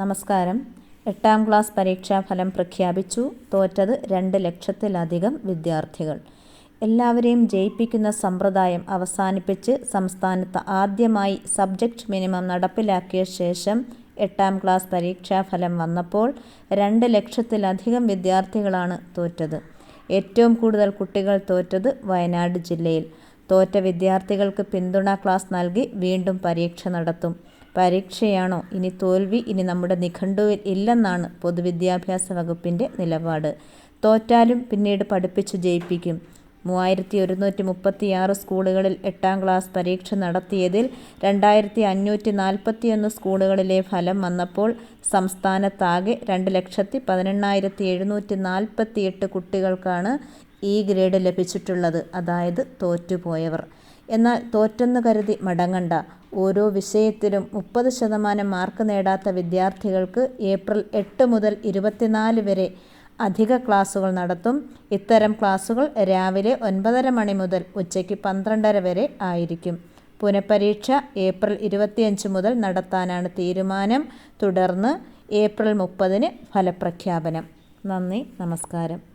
നമസ്കാരം. എട്ടാം ക്ലാസ് പരീക്ഷാഫലം പ്രഖ്യാപിച്ചു. തോറ്റത് രണ്ട് ലക്ഷത്തിലധികം വിദ്യാർത്ഥികൾ. എല്ലാവരെയും ജയിപ്പിക്കുന്ന സമ്പ്രദായം അവസാനിപ്പിച്ച് സംസ്ഥാനത്ത് ആദ്യമായി സബ്ജക്റ്റ് മിനിമം നടപ്പിലാക്കിയ ശേഷം എട്ടാം ക്ലാസ് പരീക്ഷാഫലം വന്നപ്പോൾ രണ്ട് ലക്ഷത്തിലധികം വിദ്യാർത്ഥികളാണ് തോറ്റത്. ഏറ്റവും കൂടുതൽ കുട്ടികൾ തോറ്റത് വയനാട് ജില്ലയിൽ. തോറ്റ വിദ്യാർത്ഥികൾക്ക് പിന്തുണ ക്ലാസ് നൽകി വീണ്ടും പരീക്ഷ നടത്തും. പരീക്ഷയാണോ? ഇനി തോൽവി ഇനി നമ്മുടെ നിഘണ്ടുവിൽ ഇല്ലെന്നാണ് പൊതുവിദ്യാഭ്യാസ വകുപ്പിന്റെ നിലപാട്. തോറ്റാലും പിന്നീട് പഠിപ്പിച്ചു ജയിപ്പിക്കും. മൂവായിരത്തി ഒരുന്നൂറ്റി മുപ്പത്തിയാറ് സ്കൂളുകളിൽ എട്ടാം ക്ലാസ് പരീക്ഷ നടത്തിയതിൽ രണ്ടായിരത്തി അഞ്ഞൂറ്റി നാൽപ്പത്തിയൊന്ന് സ്കൂളുകളിലെ ഫലം വന്നപ്പോൾ സംസ്ഥാനത്താകെ രണ്ട് ലക്ഷത്തി പതിനെണ്ണായിരത്തി എഴുന്നൂറ്റി നാൽപ്പത്തിയെട്ട് കുട്ടികൾക്കാണ് ഈ ഗ്രേഡ് ലഭിച്ചിട്ടുള്ളത്. അതായത് തോറ്റുപോയവർ. എന്നാൽ തോറ്റെന്ന് കരുതി മടങ്ങണ്ട. ഓരോ വിഷയത്തിലും മുപ്പത് ശതമാനം മാർക്ക് നേടാത്ത വിദ്യാർത്ഥികൾക്ക് ഏപ്രിൽ എട്ട് മുതൽ ഇരുപത്തിനാല് വരെ അധിക ക്ലാസുകൾ നടത്തും. ഇത്തരം ക്ലാസുകൾ രാവിലെ ഒൻപതര മണി മുതൽ ഉച്ചയ്ക്ക് പന്ത്രണ്ടര വരെ ആയിരിക്കും. പുനഃപരീക്ഷ ഏപ്രിൽ ഇരുപത്തിയഞ്ച് മുതൽ നടത്താനാണ് തീരുമാനം. തുടർന്ന് ഏപ്രിൽ മുപ്പതിന് ഫലപ്രഖ്യാപനം. നന്ദി നമസ്കാരം.